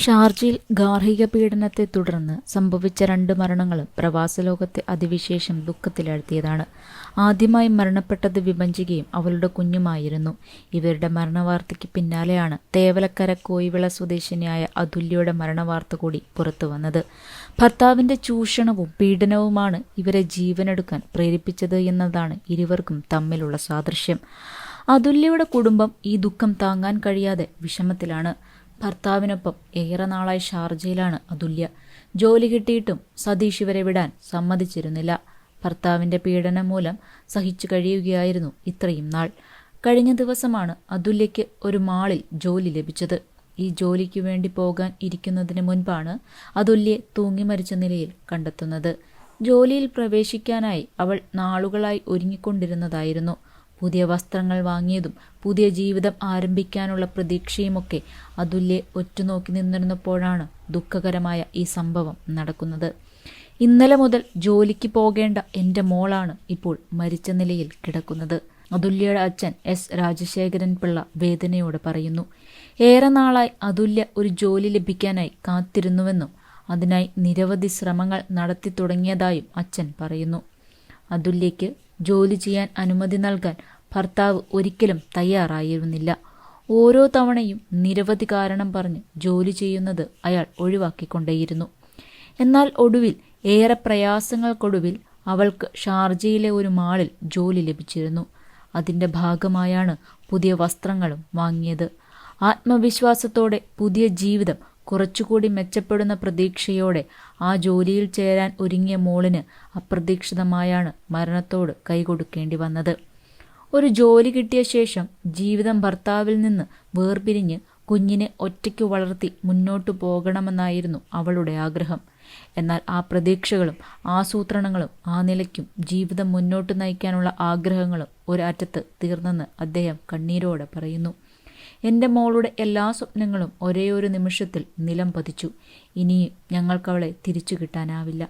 ഷാർജയിൽ ഗാർഹിക പീഡനത്തെ തുടർന്ന് സംഭവിച്ച രണ്ട് മരണങ്ങളും പ്രവാസ ലോകത്തെ അതിവിശേഷം ദുഃഖത്തിലാഴ്ത്തിയതാണ്. ആദ്യമായി മരണപ്പെട്ടത് വിഭജിക്കുകയും അവളുടെ കുഞ്ഞുമായിരുന്നു. ഇവരുടെ മരണവാർത്തയ്ക്ക് പിന്നാലെയാണ് തേവലക്കര കോയിവിള സ്വദേശിനിയായ അതുല്യയുടെ മരണവാർത്ത കൂടി പുറത്തു വന്നത്. ഭർത്താവിന്റെ ചൂഷണവും പീഡനവുമാണ് ഇവരെ ജീവനെടുക്കാൻ പ്രേരിപ്പിച്ചത് എന്നതാണ് ഇരുവർക്കും തമ്മിലുള്ള സാദൃശ്യം. അതുല്യയുടെ കുടുംബം ഈ ദുഃഖം താങ്ങാൻ കഴിയാതെ വിഷമത്തിലാണ്. ഭർത്താവിനൊപ്പം ഏറെ നാളായി ഷാർജയിലാണ് അതുല്യ. ജോലി കിട്ടിയിട്ടും സതീഷ് ഇവരെ വിടാൻ സമ്മതിച്ചിരുന്നില്ല. ഭർത്താവിന്റെ പീഡനം മൂലം സഹിച്ചു കഴിയുകയായിരുന്നു ഇത്രയും നാൾ. കഴിഞ്ഞ ദിവസമാണ് അതുല്യയ്ക്ക് ഒരു മാളിൽ ജോലി ലഭിച്ചത്. ഈ ജോലിക്ക് വേണ്ടി പോകാൻ ഇരിക്കുന്നതിന് മുൻപാണ് അതുല്യെ തൂങ്ങി മരിച്ച നിലയിൽ കണ്ടെത്തുന്നത്. ജോലിയിൽ പ്രവേശിക്കാനായി അവൾ നാളുകളായി ഒരുങ്ങിക്കൊണ്ടിരുന്നതായിരുന്നു. പുതിയ വസ്ത്രങ്ങൾ വാങ്ങിയതും പുതിയ ജീവിതം ആരംഭിക്കാനുള്ള പ്രതീക്ഷയുമൊക്കെ അതുല്യെ ഒറ്റുനോക്കി നിന്നിരുന്നപ്പോഴാണ് ദുഃഖകരമായ ഈ സംഭവം നടക്കുന്നത്. ഇന്നലെ മുതൽ ജോലിക്ക് പോകേണ്ട എന്റെ മോളാണ് ഇപ്പോൾ മരിച്ച നിലയിൽ കിടക്കുന്നത്. അതുല്യയുടെ അച്ഛൻ എസ് രാജശേഖരൻ പിള്ള വേദനയോട് പറയുന്നു ഏറെ നാളായി അതുല്യ ഒരു ജോലി ലഭിക്കാനായി കാത്തിരുന്നുവെന്നും അതിനായി നിരവധി ശ്രമങ്ങൾ നടത്തി തുടങ്ങിയതായും അച്ഛൻ പറയുന്നു. അതുല്യയ്ക്ക് ജോലി ചെയ്യാൻ അനുമതി നൽകാൻ ഭർത്താവ് ഒരിക്കലും തയ്യാറായിരുന്നില്ല. ഓരോ തവണയും നിരവധി കാരണം പറഞ്ഞ് ജോലി ചെയ്യുന്നത് അയാൾ ഒഴിവാക്കിക്കൊണ്ടേയിരുന്നു. എന്നാൽ ഒടുവിൽ ഏറെ പ്രയാസങ്ങൾക്കൊടുവിൽ അവൾക്ക് ഷാർജയിലെ ഒരു മാളിൽ ജോലി ലഭിച്ചിരുന്നു. അതിന്റെ ഭാഗമായാണ് പുതിയ വസ്ത്രങ്ങളും വാങ്ങിയത്. ആത്മവിശ്വാസത്തോടെ പുതിയ ജീവിതം കുറച്ചുകൂടി മെച്ചപ്പെടുന്ന പ്രതീക്ഷയോടെ ആ ജോലിയിൽ ചേരാൻ ഒരുങ്ങിയ മോളിന് അപ്രതീക്ഷിതമായാണ് മരണത്തോട് കൈകൊടുക്കേണ്ടി വന്നത്. ഒരു ജോലി കിട്ടിയ ശേഷം ജീവിതം ഭർത്താവിൽ നിന്ന് വേർപിരിഞ്ഞ് കുഞ്ഞിനെ ഒറ്റയ്ക്ക് വളർത്തി മുന്നോട്ടു പോകണമെന്നായിരുന്നു അവളുടെ ആഗ്രഹം. എന്നാൽ ആ പ്രതീക്ഷകളും ആസൂത്രണങ്ങളും ആ നിലയ്ക്കും ജീവിതം മുന്നോട്ട് നയിക്കാനുള്ള ആഗ്രഹങ്ങളും ഒരറ്റത്ത് തീർന്നെന്ന് അദ്ദേഹം കണ്ണീരോടെ പറയുന്നു. എന്റെ മോളുടെ എല്ലാ സ്വപ്നങ്ങളും ഒരേ ഒരു നിമിഷത്തിൽ നിലം പതിച്ചു. ഇനിയും ഞങ്ങൾക്കവളെ തിരിച്ചു കിട്ടാനാവില്ല.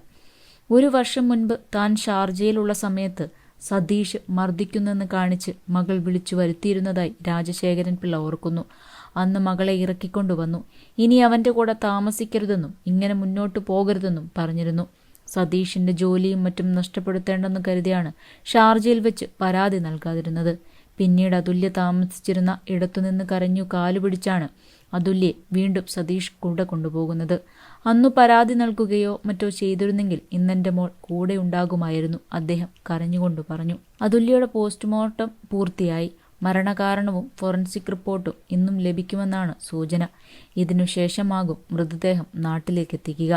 ഒരു വർഷം മുൻപ് താൻ ഷാർജയിലുള്ള സമയത്ത് സതീഷ് മർദ്ദിക്കുന്നെന്ന് കാണിച്ച് മകൾ വിളിച്ചു വരുത്തിയിരുന്നതായി രാജശേഖരൻ പിള്ള ഓർക്കുന്നു. അന്ന് മകളെ ഇറക്കിക്കൊണ്ടുവന്നു. ഇനി അവന്റെ കൂടെ താമസിക്കരുതെന്നും ഇങ്ങനെ മുന്നോട്ട് പോകരുതെന്നും പറഞ്ഞിരുന്നു. സതീഷിന്റെ ജോലിയും മറ്റും നഷ്ടപ്പെടുത്തേണ്ടെന്ന് കരുതിയാണ് ഷാർജയിൽ വെച്ച് പരാതി നൽകാതിരുന്നത്. പിന്നീട് അതുല്യ താമസിച്ചിരുന്ന ഇടത്തുനിന്ന് കരഞ്ഞു കാലുപിടിച്ചാണ് അതുല്യെ വീണ്ടും സതീഷ് കൂടെ കൊണ്ടുപോകുന്നത്. അന്നു പരാതി നൽകുകയോ മറ്റോ ചെയ്തിരുന്നെങ്കിൽ ഇന്നെന്റെ മോൾ കൂടെ ഉണ്ടാകുമായിരുന്നു അദ്ദേഹം കരഞ്ഞുകൊണ്ട് പറഞ്ഞു. അതുല്യയുടെ പോസ്റ്റ്മോർട്ടം പൂർത്തിയായി. മരണകാരണവും ഫോറൻസിക് റിപ്പോർട്ടും ഇന്നും ലഭിക്കുമെന്നാണ് സൂചന. ഇതിനുശേഷമാകും മൃതദേഹം നാട്ടിലേക്ക് എത്തിക്കുക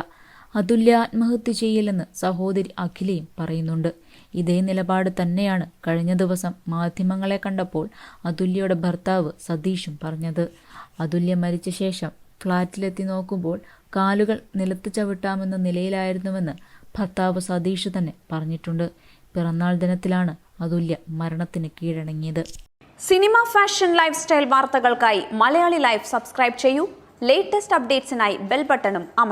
അതുല്യ ആത്മഹത്യ ചെയ്യില്ലെന്ന് സഹോദരി അഖിലയും പറയുന്നുണ്ട്. ഇതേ നിലപാട് തന്നെയാണ് കഴിഞ്ഞ ദിവസം മാധ്യമങ്ങളെ കണ്ടപ്പോൾ അതുല്യയുടെ ഭർത്താവ് സതീഷും പറഞ്ഞത്. അതുല്യ മരിച്ച ശേഷം ഫ്ളാറ്റിലെത്തി നോക്കുമ്പോൾ കാലുകൾ നിലത്ത് ചവിട്ടാമെന്ന നിലയിലായിരുന്നുവെന്ന് ഭർത്താവ് സതീഷ് തന്നെ പറഞ്ഞിട്ടുണ്ട്. പിറന്നാൾ ദിനത്തിലാണ് അതുല്യ മരണത്തിന് കീഴടങ്ങിയത്. സിനിമ ഫാഷൻ ലൈഫ് സ്റ്റൈൽ വാർത്തകൾക്കായി മലയാളി ലൈഫ് സബ്സ്ക്രൈബ് ചെയ്യൂ. ലേറ്റസ്റ്റ് അപ്ഡേറ്റ്സിനായി ബെൽ ബട്ടണും